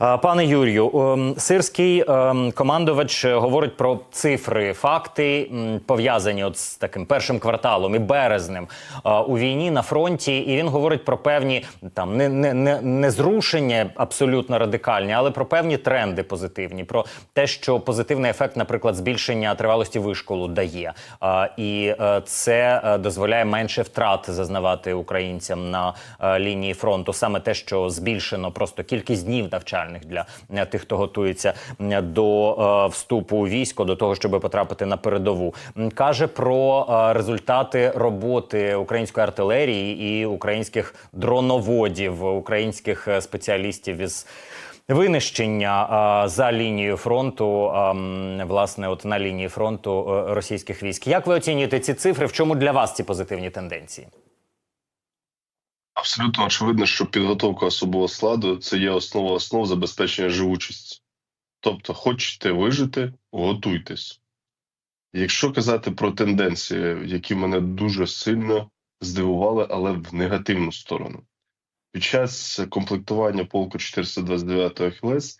Пане Юрію, ем, сирський ем, командувач говорить про цифри, факти пов'язані от з таким першим кварталом і березнем у війні на фронті. І він говорить про певні там не, не, не, не зрушення абсолютно радикальні, але про певні тренди позитивні, про те, що позитивний ефект, наприклад, збільшення тривалості вишколу дає. І е, це е, дозволяє менше втрат зазнавати українцям на е, лінії фронту. Саме те, що збільшено просто кількість днів навчальних для е, тих, хто готується до е, вступу у військо, до того, щоб потрапити на передову, каже про е, результати роботи української артилерії і українських дроноводів, українських е, спеціалістів із. Винищення а, за лінією фронту, а, власне, от на лінії фронту е, російських військ. Як ви оцінюєте ці цифри? В чому для вас ці позитивні тенденції? Абсолютно очевидно, що підготовка особового складу це є основа основ забезпечення живучості. Тобто, хочете вижити, готуйтесь. Якщо казати про тенденції, які мене дуже сильно здивували, але в негативну сторону, під час комплектування полку 429 ХЛС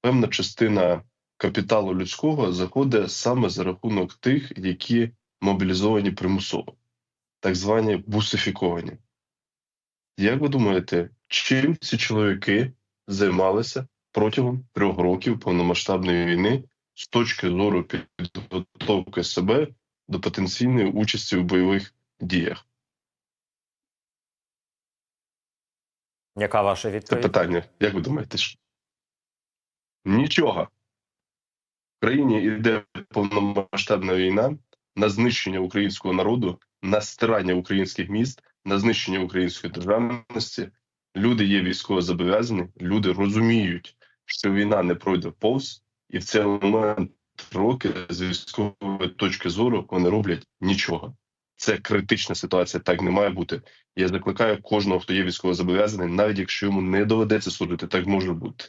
певна частина капіталу людського заходить саме за рахунок тих, які мобілізовані примусово, так звані бусифіковані. Як ви думаєте, чим ці чоловіки займалися протягом трьох років повномасштабної війни з точки зору підготовки себе до потенційної участі в бойових діях? Яка ваша Це питання. Як ви думаєте? Нічого. В країні йде повномасштабна війна на знищення українського народу, на стирання українських міст, на знищення української державності. Люди є військово зобов'язані, люди розуміють, що війна не пройде повз, і в цей момент роки з військової точки зору вони роблять нічого. Це критична ситуація, так не має бути. Я закликаю кожного, хто є військово зобов'язаний, навіть якщо йому не доведеться служити, так може бути.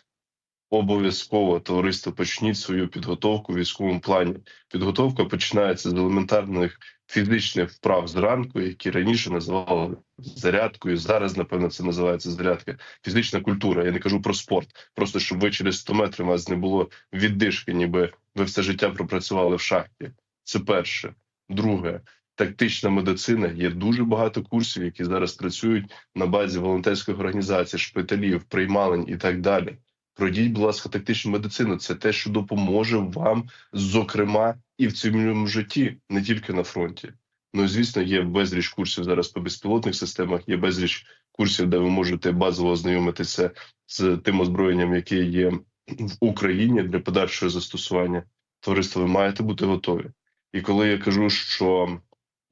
Обов'язково товариство почніть свою підготовку в військовому плані. Підготовка починається з елементарних фізичних вправ зранку, які раніше називали зарядкою. Зараз, напевно, це називається зарядка. Фізична культура. Я не кажу про спорт. Просто щоб ви через 100 метрів у вас не було віддишки, ніби ви все життя пропрацювали в шахті. Це перше. Друге, тактична медицина. Є дуже багато курсів, які зараз працюють на базі волонтерських організацій, шпиталів, приймалень і так далі. Пройдіть, будь ласка, тактичну медицину. Це те, що допоможе вам, зокрема, і в цивільному житті, не тільки на фронті. Ну звісно, є безліч курсів зараз по безпілотних системах. Є безліч курсів, де ви можете базово ознайомитися з тим озброєнням, яке є в Україні для подальшого застосування. Товариство, ви маєте бути готові. І коли я кажу, що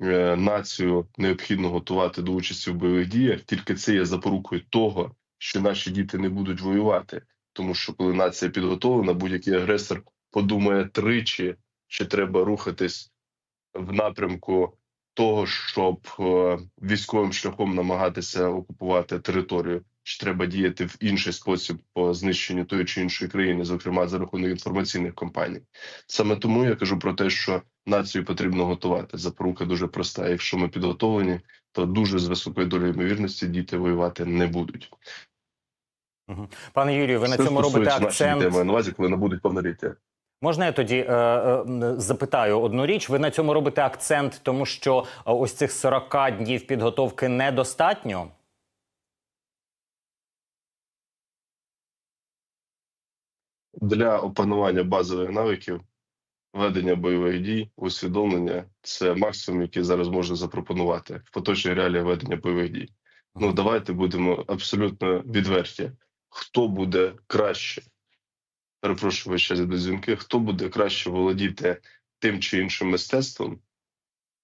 е, націю необхідно готувати до участі в бойових діях, тільки це є запорукою того, що наші діти не будуть воювати. Тому що коли нація підготовлена, будь-який агресор подумає тричі, чи треба рухатись в напрямку того, щоб е, військовим шляхом намагатися окупувати територію, чи треба діяти в інший спосіб по знищенню тої чи іншої країни, зокрема за рахунок інформаційних кампаній. Саме тому я кажу про те, що націю потрібно готувати. Запорука дуже проста. Якщо ми підготовлені, то дуже з високою долею ймовірності діти воювати не будуть. Пане Юрію, ви на цьому робите акцент. маю на увазі, коли набудуть повноліття. Можна я тоді е, е, запитаю одну річ? Ви на цьому робите акцент, тому що е, ось цих 40 днів підготовки недостатньо? Для опанування базових навиків, ведення бойових дій, усвідомлення це максимум, який зараз можна запропонувати в поточній реалії ведення бойових дій. Ну давайте будемо абсолютно відверті. Хто буде краще? Перепрошую, ще до дзвінки. Хто буде краще володіти тим чи іншим мистецтвом?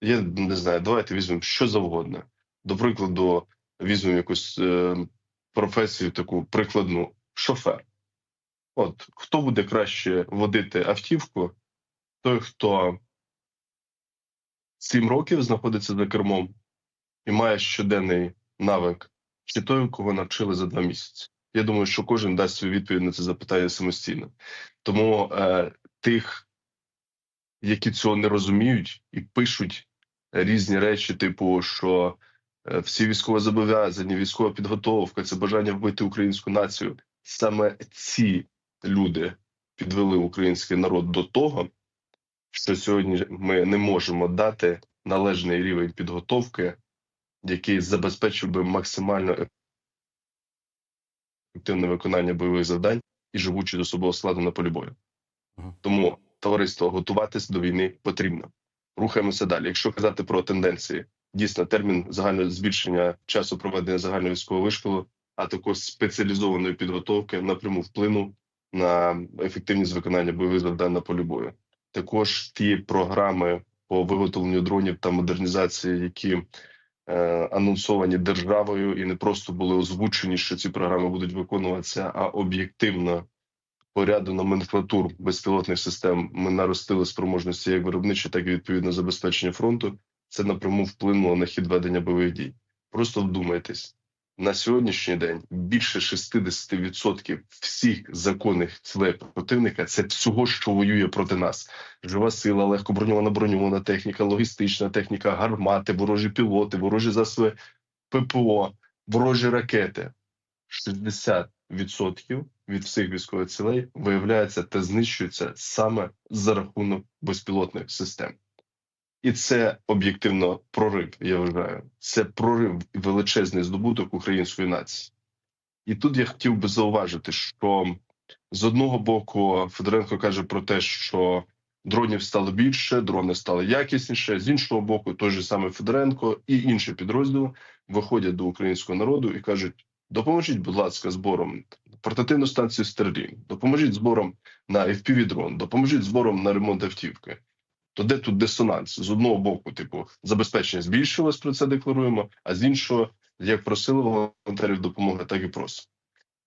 Я не знаю, давайте візьмемо що завгодно. До прикладу, візьмемо якусь е, професію, таку прикладну шофер. От хто буде краще водити автівку, той, хто сім років знаходиться за кермом і має щоденний навик, чи той, кого навчили за два місяці. Я думаю, що кожен дасть свою відповідь на це запитання самостійно. Тому е, тих, які цього не розуміють і пишуть різні речі, типу, що е, всі військовозобов'язані, військова підготовка, це бажання вбити українську націю. саме ці люди підвели український народ до того, що сьогодні ми не можемо дати належний рівень підготовки, який забезпечив би максимально ефективне виконання бойових завдань і живучість особового складу на полі бою. Тому товариство готуватись до війни потрібно. Рухаємося далі. Якщо казати про тенденції, дійсно термін загального збільшення часу проведення загального військового вишколу, а також спеціалізованої підготовки напряму вплинув на ефективність виконання бойових завдань на полі бою. Також ті програми по виготовленню дронів та модернізації, які анонсовані державою, і не просто були озвучені, що ці програми будуть виконуватися, а об'єктивно по номенклатур безпілотних систем ми наростили спроможності як виробничі, так і відповідно забезпечення фронту. Це напряму вплинуло на хід ведення бойових дій. Просто вдумайтесь, на сьогоднішній день більше 60% всіх законних цілей противника це всього, що воює проти нас. Жива сила, легкоброньована броньована техніка, логістична техніка, гармати, ворожі пілоти, ворожі засоби ППО, ворожі ракети. 60% від всіх військових цілей виявляється та знищується саме за рахунок безпілотних систем. І це об'єктивно прорив, я вважаю. Це прорив величезний здобуток української нації. І тут я хотів би зауважити, що з одного боку Федоренко каже про те, що дронів стало більше, дрони стали якісніше. З іншого боку, той же саме Федоренко і інші підрозділи виходять до українського народу і кажуть: допоможіть, будь ласка, збором портативну станцію Starlink, допоможіть збором на fpv дрон, допоможіть збором на ремонт автівки. То де тут дисонанс? З одного боку, типу, забезпечення збільшилось, про це декларуємо, а з іншого, як просили волонтерів допомоги, так і просимо.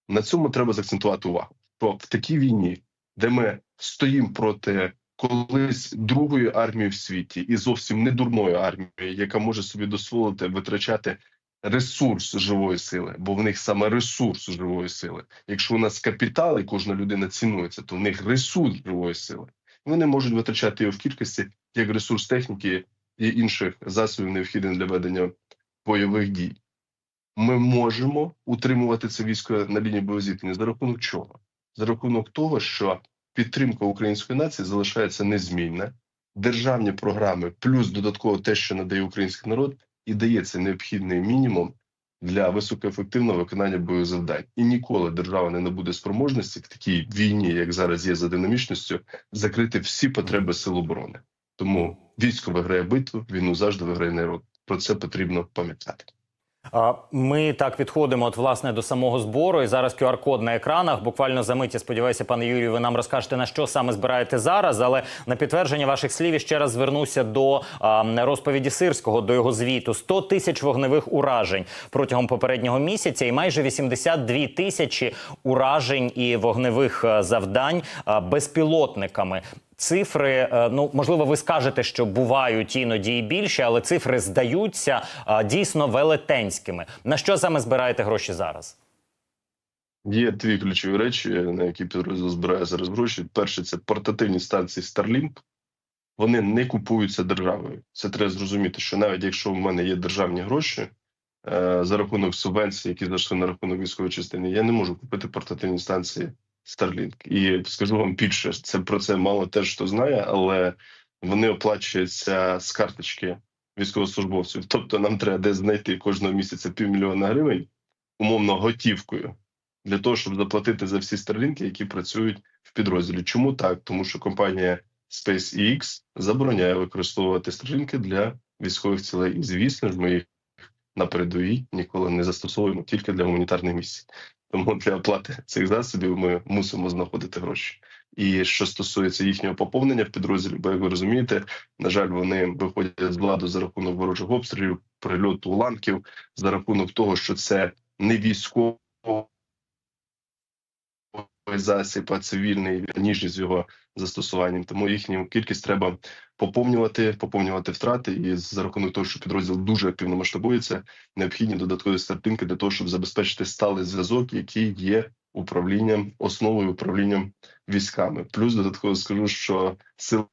На цьому треба заакцентувати увагу. Що в такій війні, де ми стоїмо проти колись другої армії в світі і зовсім не дурної армії, яка може собі дозволити витрачати ресурс живої сили, бо в них саме ресурс живої сили. Якщо у нас капітал і кожна людина цінується, то в них ресурс живої сили. Вони можуть витрачати його в кількості як ресурс техніки і інших засобів, необхідних для ведення бойових дій. Ми можемо утримувати це військо на лінії боєзіткнення за рахунок чого? За рахунок того, що підтримка української нації залишається незмінна, державні програми, плюс додатково те, що надає український народ, і дається необхідний мінімум для високоефективного виконання бойових завдань. І ніколи держава не набуде спроможності в такій війні, як зараз є за динамічністю, закрити всі потреби сил оборони. Тому військо виграє битву, війну завжди виграє народ. Про це потрібно пам'ятати. Ми так відходимо от власне до самого збору. І зараз QR-код на екранах. Буквально за миті, сподіваюся, пане Юрію, ви нам розкажете на що саме збираєте зараз. Але на підтвердження ваших слів ще раз звернуся до а, розповіді Сирського, до його звіту: 100 тисяч вогневих уражень протягом попереднього місяця, і майже 82 тисячі уражень і вогневих завдань а, безпілотниками. Цифри, е, ну можливо, ви скажете, що бувають іноді і більше, але цифри здаються дійсно велетенськими. На що саме збираєте гроші зараз? Є дві ключові речі, на які підрозділ збирає зараз гроші. Перше, це портативні станції Starlink. Вони не купуються державою. Це треба зрозуміти, що навіть якщо в мене є державні гроші е, за рахунок субвенцій, які зайшли на рахунок військової частини, я не можу купити портативні станції Starlink. І скажу вам більше, це про це мало теж хто знає, але вони оплачуються з карточки військовослужбовців. Тобто нам треба десь знайти кожного місяця півмільйона гривень, умовно готівкою, для того, щоб заплатити за всі старлінки, які працюють в підрозділі. Чому так? Тому що компанія SpaceX забороняє використовувати старлінки для військових цілей. І звісно ж, ми їх на передовій ніколи не застосовуємо тільки для гуманітарних місій. Тому для оплати цих засобів ми мусимо знаходити гроші. І що стосується їхнього поповнення в підрозділі, бо як ви розумієте, на жаль, вони виходять з владу за рахунок ворожих обстрілів, прильоту уламків, за рахунок того, що це не військовий засіб, а цивільний ніжність з його застосуванням. Тому їхню кількість треба поповнювати, поповнювати втрати. І за рахунок того, що підрозділ дуже активно масштабується, необхідні додаткові стартинки для того, щоб забезпечити сталий зв'язок, який є управлінням, основою управлінням військами. Плюс додатково скажу, що сила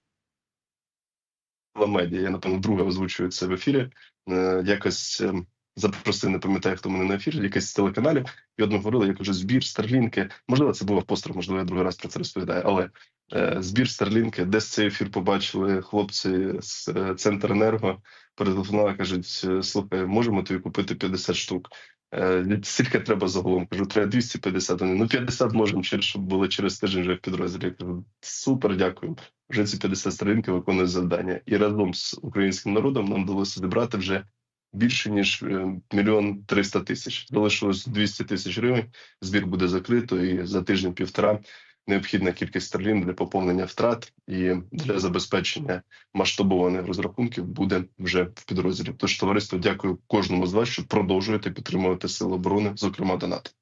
медіа, я напевно друге озвучую це в ефірі. е, Якось е, запросив, не пам'ятаю, хто мене на ефір, якийсь з телеканалів, і от говорили, я кажу, збір Старлінки. Можливо, це був апостол, можливо, я другий раз про це розповідаю, але е, збір Старлінки, десь цей ефір побачили хлопці з е, Центренерго, перетелефонували, кажуть: «Е, слухай, можемо тобі купити 50 штук. Е, Скільки треба загалом? Кажу, треба 250. Вони, ну 50 можемо, щоб було через тиждень вже в підрозділі. Кажу, супер, дякую. Вже ці 50 сторінки виконують завдання. І разом з українським народом нам вдалося зібрати вже більше ніж е, мільйон триста тисяч. Залишилось 200 тисяч гривень. Збір буде закрито, і за тиждень-півтора необхідна кількість стерлін для поповнення втрат і для забезпечення масштабованих розрахунків буде вже в підрозділі. Тож товариство, дякую кожному з вас, що продовжуєте підтримувати сили оборони, зокрема донат.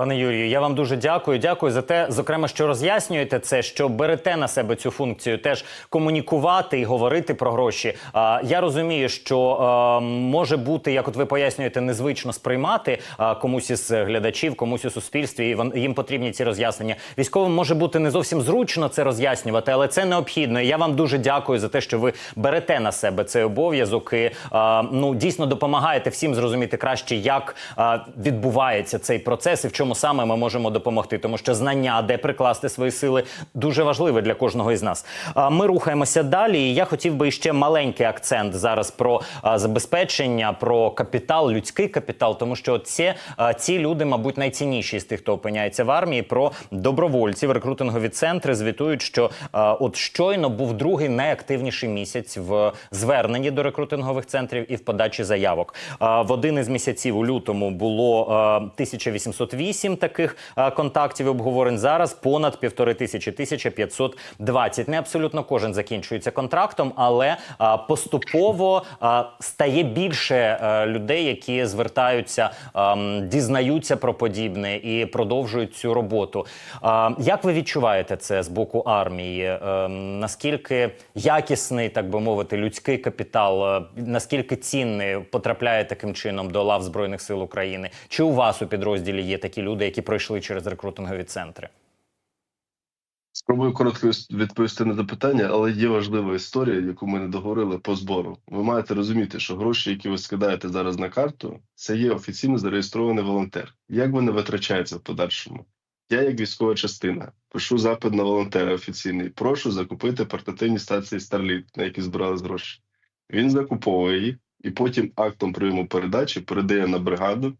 Пане Юрію, я вам дуже дякую. Дякую за те, зокрема, що роз'яснюєте це, що берете на себе цю функцію, теж комунікувати і говорити про гроші. А, я розумію, що а, може бути, як от ви пояснюєте, незвично сприймати а, комусь із глядачів, комусь у суспільстві, і їм потрібні ці роз'яснення. Військовим може бути не зовсім зручно це роз'яснювати, але це необхідно. І я вам дуже дякую за те, що ви берете на себе цей обов'язок і а, ну дійсно допомагаєте всім зрозуміти краще, як а, відбувається цей процес і в чому чому саме ми можемо допомогти, тому що знання, де прикласти свої сили, дуже важливе для кожного із нас. Ми рухаємося далі. і Я хотів би ще маленький акцент зараз про забезпечення, про капітал, людський капітал, тому що це ці люди, мабуть, найцінніші з тих, хто опиняється в армії. Про добровольців рекрутингові центри звітують, що от щойно був другий найактивніший місяць в зверненні до рекрутингових центрів і в подачі заявок. В один із місяців у лютому було 1808, вісім таких е, контактів обговорень. Зараз понад півтори тисячі 1520. Не абсолютно кожен закінчується контрактом, але е, поступово е, стає більше людей, які звертаються, ем, дізнаються про подібне і продовжують цю роботу. Як ви відчуваєте це з боку армії? Ем, наскільки якісний, так би мовити, людський капітал, наскільки цінний потрапляє таким чином до лав збройних сил України? Чи у вас у підрозділі є такі? Люди, які пройшли через рекрутингові центри? Спробую коротко відповісти на запитання, але є важлива історія, яку ми не договорили по збору. Ви маєте розуміти, що гроші, які ви скидаєте зараз на карту, це є офіційно зареєстрований волонтер. Як вони витрачаються в подальшому? Я, як військова частина, пишу запит на волонтера офіційний. Прошу закупити портативні стації Starlink, на які збирали гроші. Він закуповує їх і потім актом прийому передачі передає на бригаду,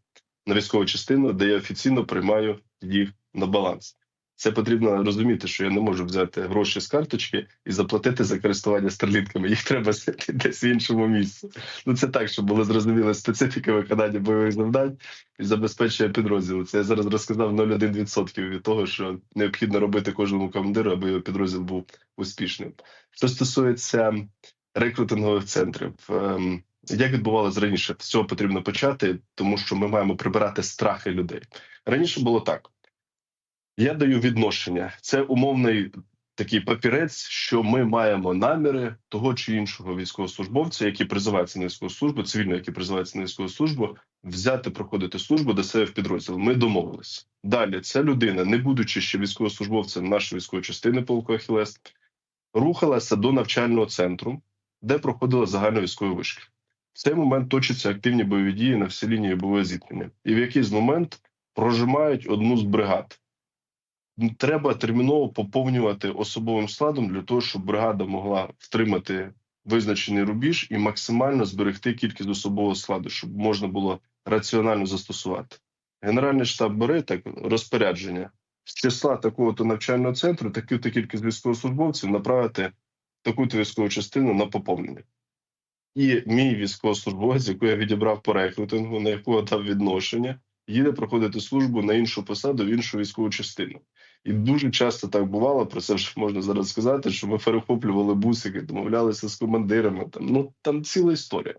на військову частину, де я офіційно приймаю їх на баланс. Це потрібно розуміти, що я не можу взяти гроші з карточки і заплатити за користування старлінками. Їх треба взяти десь в іншому місці. Ну це так, щоб було зрозуміло специфіка виконання бойових завдань і забезпечення підрозділу. Це я зараз розказав 0,1% від того, що необхідно робити кожному командиру, аби його підрозділ був успішним. Що стосується рекрутингових центрів. Як відбувалося раніше? З цього потрібно почати, тому що ми маємо прибирати страхи людей. Раніше було так. Я даю відношення. Це умовний такий папірець, що ми маємо наміри того чи іншого військовослужбовця, який призивається на військову службу, цивільно, який призивається на військову службу, взяти проходити службу до себе в підрозділ. Ми домовилися. Далі ця людина, не будучи ще військовослужбовцем нашої військової частини полку Ахілес, рухалася до навчального центру, де проходила загальна військова вишки. В цей момент точаться активні бойові дії на всій лінії бойового зіткнення, і в якийсь момент прожимають одну з бригад. Треба терміново поповнювати особовим складом для того, щоб бригада могла втримати визначений рубіж і максимально зберегти кількість особового складу, щоб можна було раціонально застосувати. Генеральний штаб бере так розпорядження з числа такого-то навчального центру, таку-то кількість військовослужбовців направити таку-то військову частину на поповнення. І мій військовослужбовець, яку я відібрав по рекрутингу, на яку я дав відношення, їде проходити службу на іншу посаду в іншу військову частину. І дуже часто так бувало, про це ж можна зараз сказати, що ми перехоплювали бусики, домовлялися з командирами. Там ну там ціла історія.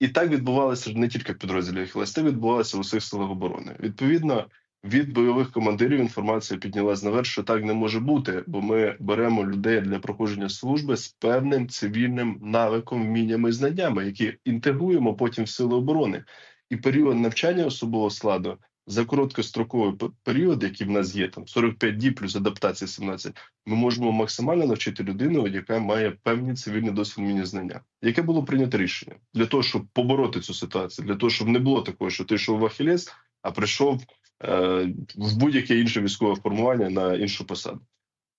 І так відбувалося не тільки в підрозділі Ахілес, це відбувалося у всіх силах оборони. Відповідно, від бойових командирів інформація піднялась наверх, що так не може бути, бо ми беремо людей для проходження служби з певним цивільним навиком, вміннями і знаннями, які інтегруємо потім в сили оборони. І період навчання особового складу за короткостроковий період, який в нас є, там 45 діб плюс адаптація 17, ми можемо максимально навчити людину, яка має певні цивільні досвід вміння знання. Яке було прийнято рішення для того, щоб побороти цю ситуацію, для того, щоб не було такого, що ти йшов в Ахілес, а прийшов в будь-яке інше військове формування на іншу посаду.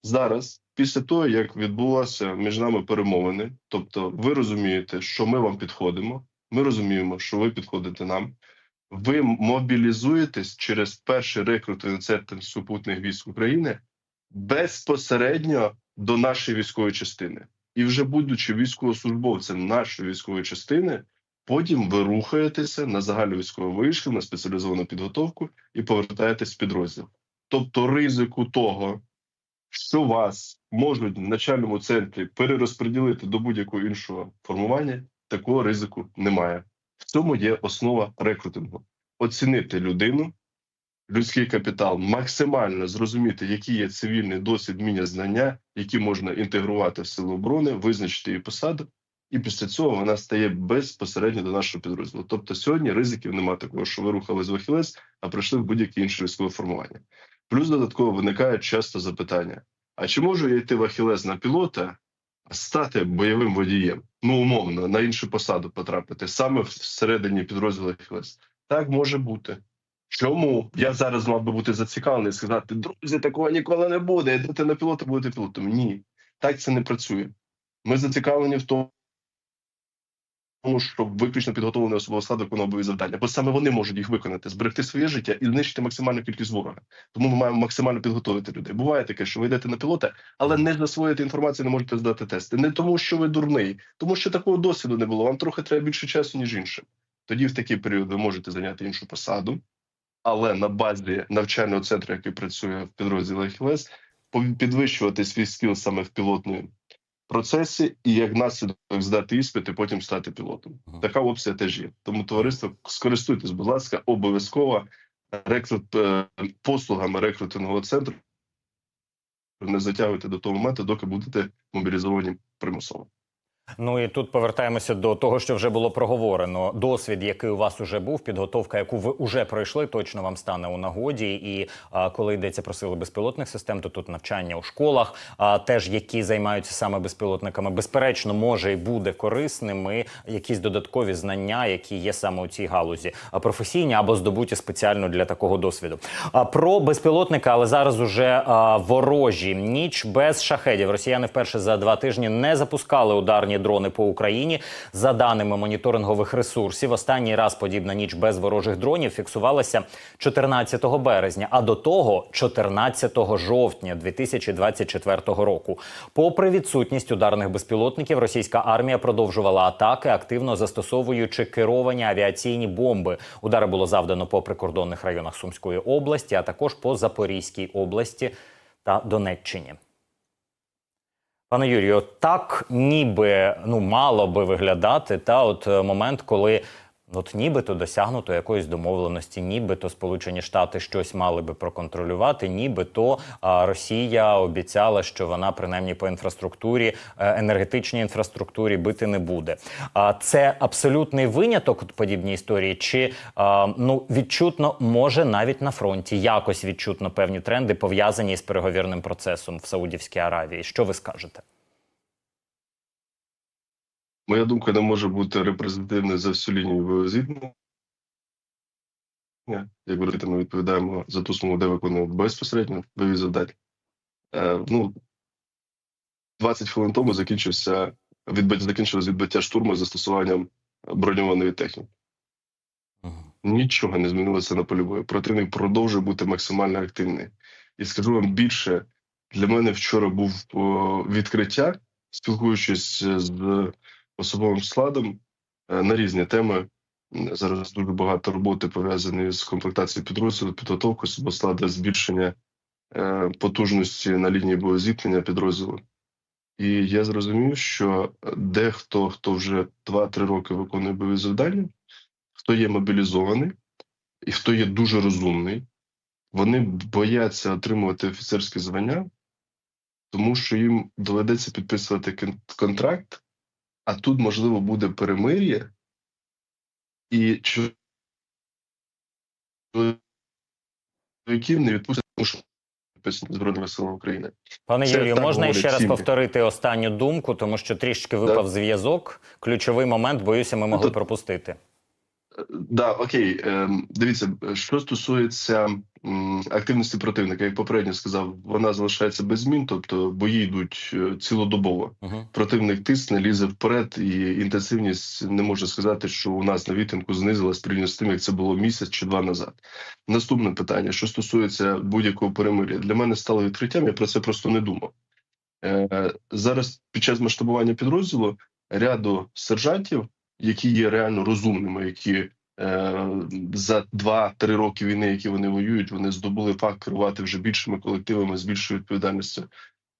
Зараз, після того, як відбулося між нами перемовини, тобто ви розумієте, що ми вам підходимо, ми розуміємо, що ви підходите нам. Ви мобілізуєтесь через перший рекрутинг центр супутних військ України безпосередньо до нашої військової частини. І вже будучи військовослужбовцем нашої військової частини, потім ви рухаєтеся на загальну військову вишку, на спеціалізовану підготовку і повертаєтесь в підрозділ. Тобто, ризику того, що вас можуть в начальному центрі перерозподілити до будь-якого іншого формування, такого ризику немає. В цьому є основа рекрутингу: оцінити людину, людський капітал, максимально зрозуміти, які є цивільний досвід, вміння, знання, які можна інтегрувати в силу оборони, визначити її посаду, і після цього вона стає безпосередньо до нашого підрозділу. Тобто сьогодні ризиків немає такого, що ви рухались в Ахілес, а прийшли в будь-яке інше військове формування. Плюс додатково виникає часто запитання: а чи можу я йти в Ахілес на пілота, стати бойовим водієм? Ну, умовно, на іншу посаду потрапити саме всередині підрозділу Ахілес? Так може бути. Чому я зараз мав би бути зацікавлений і сказати, друзі, такого ніколи не буде. Йдете на пілота, будете пілотом? Ні, так це не працює. Ми зацікавлені в тому, щоб виключно підготовлений особовий склад виконував бойові завдання, бо саме вони можуть їх виконати, зберегти своє життя і знищити максимальну кількість ворога. Тому ми маємо максимально підготовити людей. Буває таке, що ви йдете на пілота, але не засвоїти інформацію, не можете здати тести. Не тому, що ви дурний, тому що такого досвіду не було. Вам трохи треба більше часу, ніж іншим. Тоді в такий період ви можете зайняти іншу посаду, але на базі навчального центру, який працює в підрозділі ХЛС, підвищувати свій скіл саме в пілотному процесі, і як наслідок здати іспити, потім стати пілотом. Така опція теж є. Тому товариство скористуйтесь, будь ласка, обов'язково рекрут е, послугами рекрутингового центру. Не затягуйте до того моменту, доки будете мобілізовані примусово. Ну і тут повертаємося до того, що вже було проговорено. Досвід, який у вас уже був, підготовка, яку ви вже пройшли, точно вам стане у нагоді. І а, коли йдеться про сили безпілотних систем, то тут навчання у школах, а теж які займаються саме безпілотниками, безперечно, може і буде корисним. І якісь додаткові знання, які є саме у цій галузі, професійні або здобуті спеціально для такого досвіду. А про безпілотника, але зараз уже а, ворожі ніч без шахедів. Росіяни вперше за два тижні не запускали ударні дрони по Україні. За даними моніторингових ресурсів, останній раз подібна ніч без ворожих дронів фіксувалася 14 березня, а до того 14 жовтня 2024 року. Попри відсутність ударних безпілотників, російська армія продовжувала атаки, активно застосовуючи керовані авіаційні бомби. Удари було завдано по прикордонних районах Сумської області, а також по Запорізькій області та Донеччині. Пане Юрію, так ніби ну мало би виглядати та от е, момент, коли от нібито досягнуто якоїсь домовленості, нібито Сполучені Штати щось мали би проконтролювати, нібито Росія обіцяла, що вона принаймні по інфраструктурі, е, енергетичній інфраструктурі бити не буде. А це абсолютний виняток подібній історії, чи ну відчутно може навіть на фронті якось відчутно певні тренди пов'язані з переговірним процесом в Саудівській Аравії. Що ви скажете? Моя думка не може бути репрезентативною за всю лінію зіткнення. Як ви говорите, ми відповідаємо за ту смугу, де виконуємо безпосередньо бойові завдання. Е, ну, 20 хвилин тому закінчився відбиття, закінчилось відбиття штурму з застосуванням броньованої техніки. Нічого не змінилося на полі бою. Противник продовжує бути максимально активний. І скажу вам більше, для мене вчора був о, відкриття, спілкуючись з особовим складом е, на різні теми. Зараз дуже багато роботи пов'язаної з комплектацією підрозділу, підготовкою особового складу, збільшення е, потужності на лінії боєзіткнення підрозділу. І я зрозумів, що дехто, хто вже 2-3 роки виконує бойові завдання, хто є мобілізований і хто є дуже розумний, вони бояться отримувати офіцерське звання, тому що їм доведеться підписувати кон- контракт, а тут, можливо, буде перемир'я, і чоловіків не відпустять тому що збройними силами України. Пане Це Юрію, можна ще раз сім'ї. повторити останню думку, тому що трішки випав зв'язок. Ключовий момент, боюся, ми могли Ну, пропустити. Да, окей, ем, дивіться, що стосується активності противника, як попередньо сказав, вона залишається без змін, тобто бої йдуть е, цілодобово. Угу. Противник тисне, лізе вперед, і інтенсивність не можна сказати, що у нас на вітинку знизилась порівняно з тим, як це було місяць чи два назад. Наступне питання: що стосується будь-якого перемир'я, для мене стало відкриттям. Я про це просто не думав. Е, зараз під час масштабування підрозділу ряду сержантів, які є реально розумними, які за 2-3 роки війни, які вони воюють, вони здобули факт керувати вже більшими колективами з більшою відповідальністю.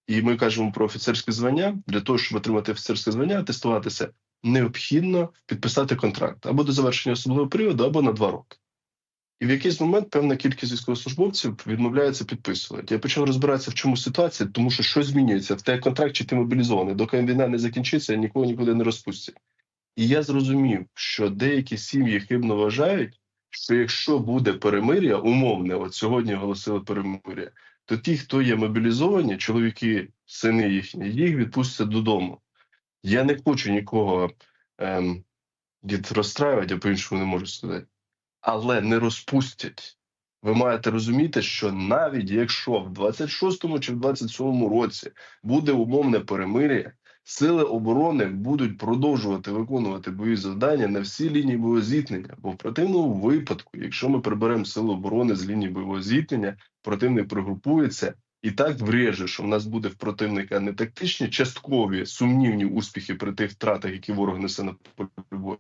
І ми кажемо про офіцерське звання. Для того, щоб отримати офіцерське звання, атестуватися, необхідно підписати контракт або до завершення особливого періоду, або на два роки. І в якийсь момент певна кількість військовослужбовців відмовляється підписувати. Я почав розбиратися, в чому ситуація, тому що щось змінюється в тебе контракт, чи ти мобілізований. Доки війна не закінчиться, нікого нікуди не розпустять. І я зрозумів, що деякі сім'ї хибно вважають, що якщо буде перемир'я, умовне, от сьогодні оголосили перемир'я, то ті, хто є мобілізовані, чоловіки, сини їхні, їх відпустять додому. Я не хочу нікого ем, розстраювати, я по-іншому не можу сказати, але не розпустять. Ви маєте розуміти, що навіть якщо в 26-му чи в 27-му році буде умовне перемир'я, сили оборони будуть продовжувати виконувати бойові завдання на всі лінії бойового зіткнення. Бо в противному випадку, якщо ми приберемо сили оборони з лінії бойового зіткнення, противник пригрупується і так вреже, що в нас буде в противника не тактичні, часткові сумнівні успіхи при тих втратах, які ворог несе на полі бою.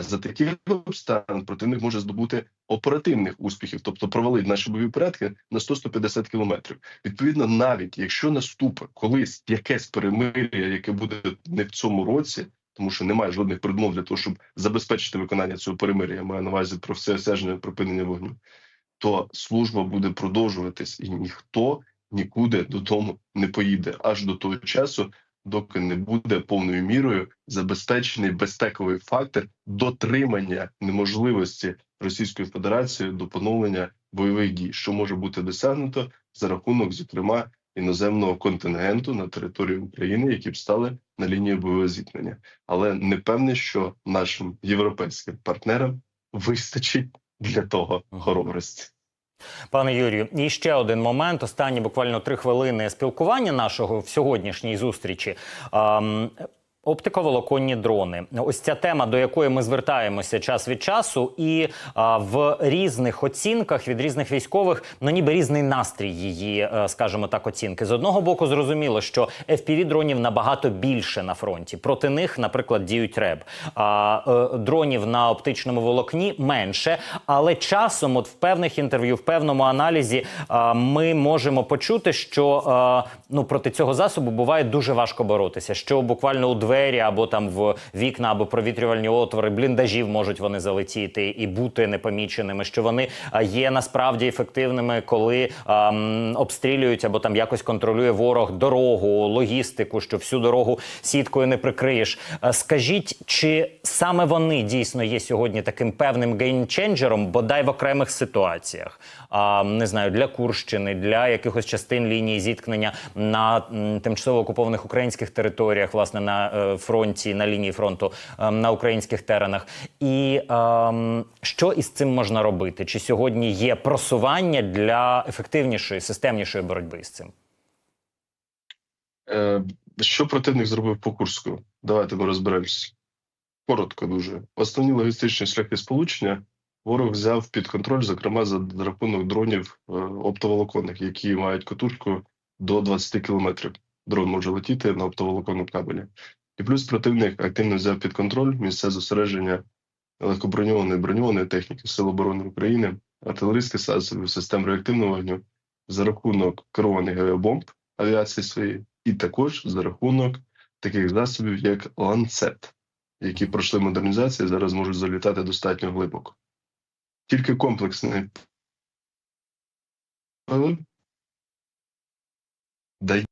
А за таких обставин противник може здобути оперативних успіхів, тобто провалить наші бойові порядки на 100-150 кілометрів. Відповідно, навіть якщо наступить колись якесь перемир'я, яке буде не в цьому році, тому що немає жодних предмов для того, щоб забезпечити виконання цього перемир'я, маю на увазі про все осяжне припинення вогню, то служба буде продовжуватись, і ніхто нікуди додому не поїде аж до того часу, доки не буде повною мірою забезпечений безпековий фактор дотримання неможливості Російської Федерації до поновлення бойових дій, що може бути досягнуто за рахунок, зокрема, іноземного контингенту на території України, які б стали на лінії бойового зіткнення. Але не певний, що нашим європейським партнерам вистачить для того хоробрості. Пане Юрію, і ще один момент. Останні буквально три хвилини спілкування нашого в сьогоднішній зустрічі. Оптиковолоконні дрони. Ось ця тема, до якої ми звертаємося час від часу, і а, в різних оцінках від різних військових, ну ніби різний настрій її, е, скажімо так, оцінки. З одного боку, зрозуміло, що fpv дронів набагато більше на фронті. Проти них, наприклад, діють РЕБ. А е, дронів на оптичному волокні менше. Але часом, от в певних інтерв'ю, в певному аналізі, а, ми можемо почути, що а, ну проти цього засобу буває дуже важко боротися. Що буквально у двері або там в вікна, або провітрювальні отвори, бліндажів можуть вони залетіти і бути непоміченими. Що вони є насправді ефективними, коли а, м, обстрілюють або там якось контролює ворог дорогу, логістику, що всю дорогу сіткою не прикриєш. Скажіть, чи саме вони дійсно є сьогодні таким певним геймченджером, бодай в окремих ситуаціях? Не знаю, для Курщини, для якихось частин лінії зіткнення на тимчасово окупованих українських територіях, власне, на е, фронті, на лінії фронту, е, на українських теренах. І ем, що із цим можна робити? Чи сьогодні є просування для ефективнішої, системнішої боротьби з цим? Е, Що противник зробив по Курську? Давайте ми розберемося. Коротко дуже. Основні логістичні шляхи сполучення ворог взяв під контроль, зокрема за рахунок дронів е, оптоволоконних, які мають катушку до 20 кілометрів. Дрон може летіти на оптоволоконному кабелі. І плюс противник активно взяв під контроль місце зосередження легкоброньованої броньованої техніки Сил оборони України, артилерійських засобів, систем реактивного вогню за рахунок керованих авіабомб авіації своєї, і також за рахунок таких засобів, як ланцет, які пройшли модернізацію, зараз можуть залітати достатньо глибоко. Тільки комплексний дає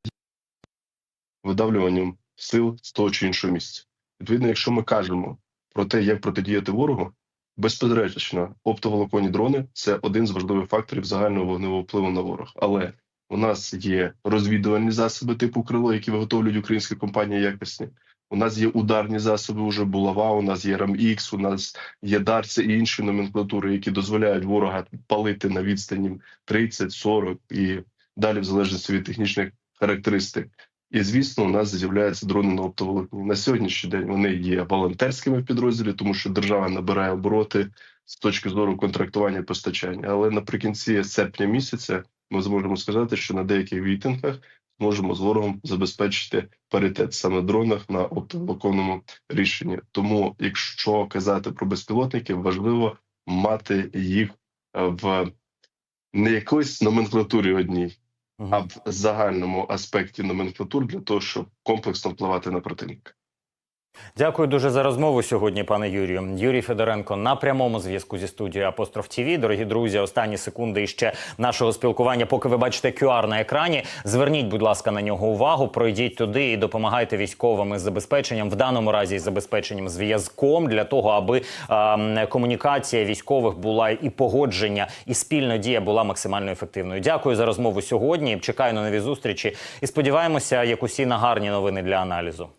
видавлюванням сил з того чи іншого місця. Відповідно, якщо ми кажемо про те, як протидіяти ворогу, Безперечно, оптоволоконні дрони це один з важливих факторів загального вогневого впливу на ворог. Але у нас є розвідувальні засоби типу крило, які виготовлюють українські компанії якісні. У нас є ударні засоби, уже булава. У нас є РАМ-Х, у нас є Дарця і інші номенклатури, які дозволяють ворога палити на відстані 30, 40 і далі, в залежності від технічних характеристик. І звісно, у нас з'являються дрони на оптоволокні. На сьогоднішній день вони є волонтерськими в підрозділі, тому що держава набирає обороти з точки зору контрактування і постачання. Але наприкінці серпня місяця ми зможемо сказати, що на деяких вітингах зможемо з ворогом забезпечити паритет саме дронах на оптоволоконному рішенні. Тому, якщо казати про безпілотники, важливо мати їх е, в не якоїсь номенклатурі одній, а в загальному аспекті номенклатур для того, щоб комплексно впливати на противника. Дякую дуже за розмову сьогодні, пане Юрію. Юрій Федоренко на прямому зв'язку зі студією Апостроф ТІВІ. Дорогі друзі, останні секунди іще нашого спілкування. Поки ви бачите QR на екрані, зверніть, будь ласка, на нього увагу. Пройдіть туди і допомагайте військовим із забезпеченням, в даному разі із забезпеченням зв'язком для того, аби е, комунікація військових була і погодження, і спільна дія була максимально ефективною. Дякую за розмову сьогодні. Чекаю на нові зустрічі і сподіваємося, як усі на гарні новини для аналізу.